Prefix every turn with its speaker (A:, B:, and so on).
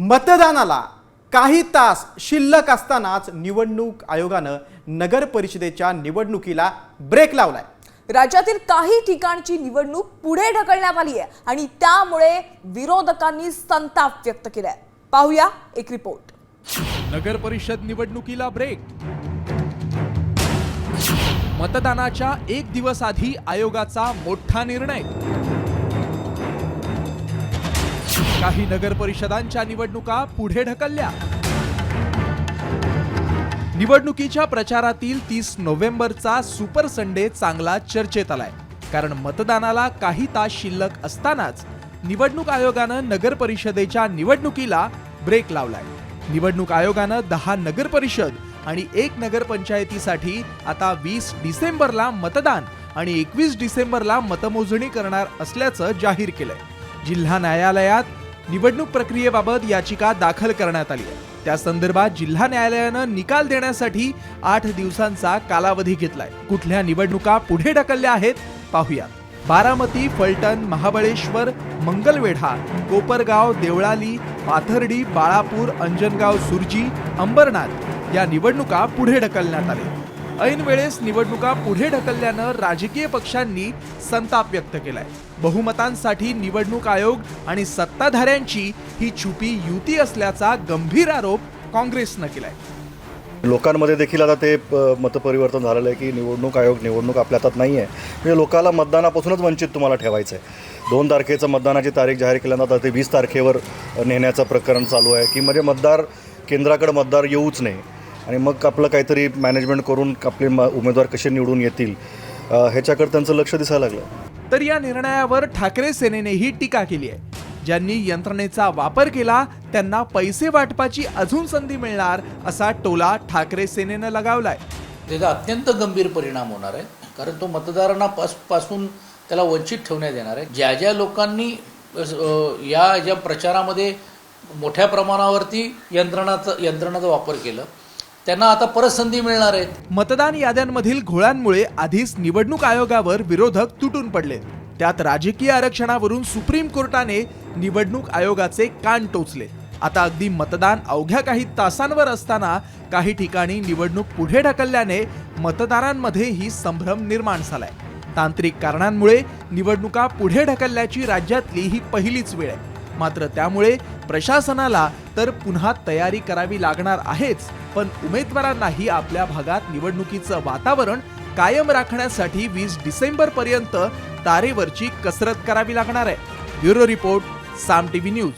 A: मतदानाला काही तास शिल्लक असतानाच निवडणूक आयोगानं नगर परिषदेच्या निवडणुकीला ब्रेक लावलाय.
B: राज्यातील काही ठिकाणची निवडणूक पुढे ढकलण्यात आली आहे आणि त्यामुळे विरोधकांनी संताप व्यक्त केलाय. पाहूया एक रिपोर्ट
C: नगर परिषद निवडणुकीला ब्रेक मतदानाच्या एक दिवस आधी आयोगाचा मोठा निर्णय. काही नगर परिषदांच्या निवडणुका पुढे ढकलल्या. निवडणुकीच्या प्रचारातील तीस नोव्हेंबरचा सुपर संडे चांगला चर्चेत आलाय. कारण मतदानाला काही तास शिल्लक असतानाच निवडणूक आयोगानं नगर परिषदेच्या निवडणुकीला ब्रेक लावलाय. निवडणूक आयोगानं दहा नगर परिषद आणि एक नगरपंचायतीसाठी आता वीस डिसेंबरला मतदान आणि एकवीस डिसेंबरला मतमोजणी करणार असल्याचं जाहीर केलंय. जिल्हा न्यायालयात निवडणूक प्रक्रियेबाबत याचिका दाखल करण्यात आली. आहे त्या संदर्भात जिल्हा न्यायालयानं निकाल देण्यासाठी आठ दिवसांचा कालावधी घेतलाय. कुठल्या निवडणुका पुढे ढकलल्या आहेत पाहूया बारामती फलटण महाबळेश्वर मंगलवेढा कोपरगाव देवळाली पाथर्डी बाळापूर अंजनगाव सुरजी अंबरनाथ या निवडणुका पुढे ढकलण्यात आल्या ऐन वेळेस निवडणुका पुढे ढकलल्यानं राजकीय पक्षांनी संताप व्यक्त केलाय. बहुमतांसाठी निवडणूक आयोग आणि सत्ताधाऱ्यांची ही छुपी युती असल्याचा गंभीर आरोप काँग्रेसनं केलाय.
D: लोकांमध्ये देखील आता ते प- मतपरिवर्तन झालेलं आहे की निवडणूक आयोग निवडणूक आपल्या हातात नाही आहे म्हणजे लोकाला मतदानापासूनच वंचित तुम्हाला ठेवायचं आहे दोन तारखेचं मतदानाची तारीख जाहीर केल्यानंतर ते वीस तारखेवर नेण्याचं प्रकरण चालू आहे की म्हणजे मतदार केंद्राकडे मतदार येऊच नाही आणि मग आपलं काहीतरी मॅनेजमेंट करून आपले म उमेदवार कसे निवडून येतील ह्याच्याकडे त्यांचं लक्ष दिसायला लागलं.
C: तर या निर्णयावर ठाकरे सेनेनेही टीका केली आहे. ज्यांनी यंत्रणेचा वापर केला त्यांना पैसे वाटपाची अजून संधी मिळणार असा टोला ठाकरे सेनेनं लगावलाय.
E: त्याचा अत्यंत गंभीर परिणाम होणार आहे. कारण तो मतदारांना पासपासून त्याला वंचित ठेवण्यात येणार आहे. ज्या ज्या लोकांनी या ज्या प्रचारामध्ये मोठ्या प्रमाणावरती यंत्रणाचा यंत्रणाचा वापर केला त्यांना आता परत संधी मिळणार आहेत.
C: मतदान याद्यांमधील घोळांमुळे आधीच निवडणूक आयोगावर विरोधक तुटून पडले. त्यात राजकीय आरक्षणावरून सुप्रीम कोर्टाने निवडणूक आयोगाचे कान टोचले. आता अगदी मतदान अवघ्या काही तासांवर असताना काही ठिकाणी निवडणूक पुढे ढकलल्याने मतदारांमध्ये ही संभ्रम निर्माण झालाय. तांत्रिक कारणांमुळे निवडणुका पुढे ढकलल्याची राज्यातली ही पहिलीच वेळ आहे. मात्र त्यामुळे प्रशासनाला तर पुन्हा तयारी करावी लागणार आहेच पण उमेदवारांनाही आपल्या भागात निवडणुकीचं वातावरण कायम राखण्यासाठी वीस डिसेंबर पर्यंत तारेवरची कसरत करावी लागणार आहे. Bureau report Saam TV news.